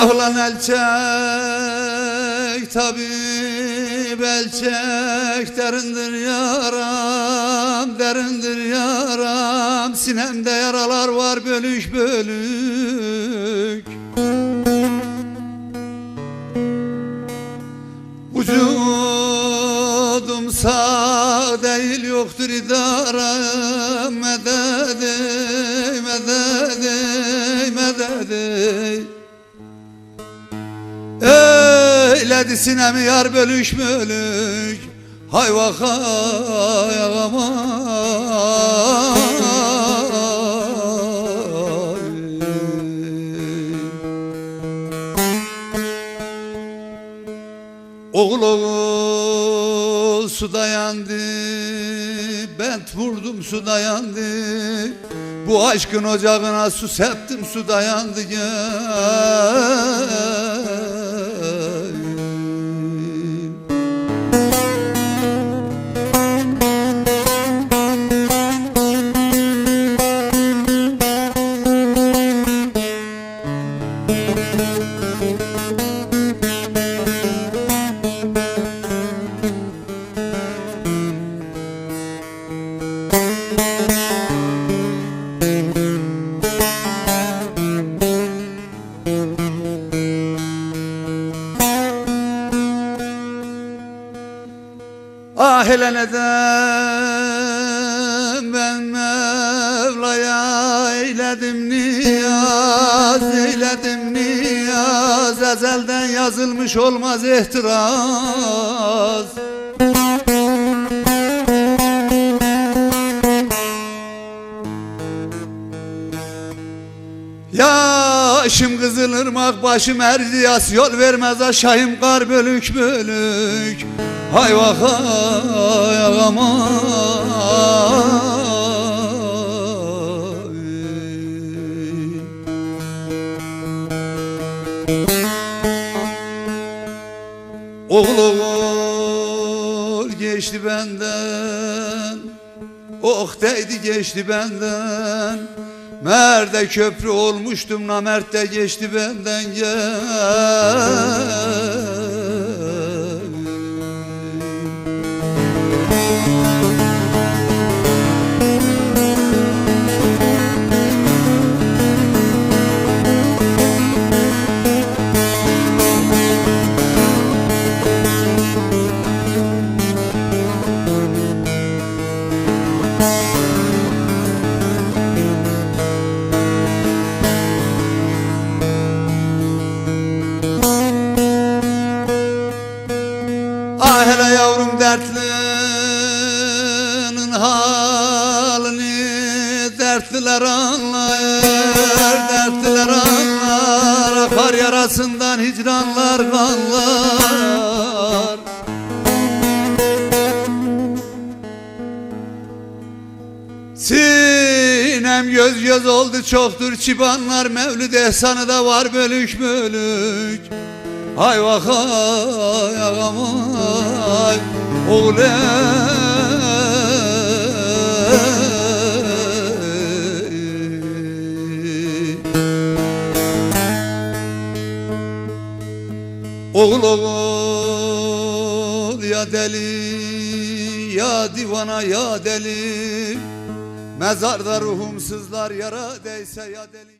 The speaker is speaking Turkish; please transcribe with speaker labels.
Speaker 1: Ah ulan elçek tabip elçek derindir yaram derindir yaram. Sinemde yaralar var bölük bölük. Vücudum sağ değil yoktur idarem Mededi, mededi, mededi Eyledi sinemi yar bölük bölük Hay vakay Oğul oğul su dayandı Ben vurdum su dayandı Bu aşkın ocağına su septim su dayandı gel Ah hele neden ben Mevla'ya eyledim niyaz Eyledim niyaz. Ezelden yazılmış olmaz ihtiraz Yaşım kızılırmak başım erdiyas Yol vermez aşağım kar bölük bölük. Hay vakay ağamay Oğul oğul geçti benden Oh değdi geçti benden Merde köprü olmuştum namert de geçti benden gel dertlinin halini Dertliler anlar, dertliler anlar. Akar yarasından hicranlar kanlar. Sinem göz göz oldu çoktur çibanlar Mevlid ehsanı da var bölük bölük Hay vakay ağamay oğul ey. Oğul oğul ya deli ya divana ya deli Mezarda ruhumsuzlar yara değse ya deli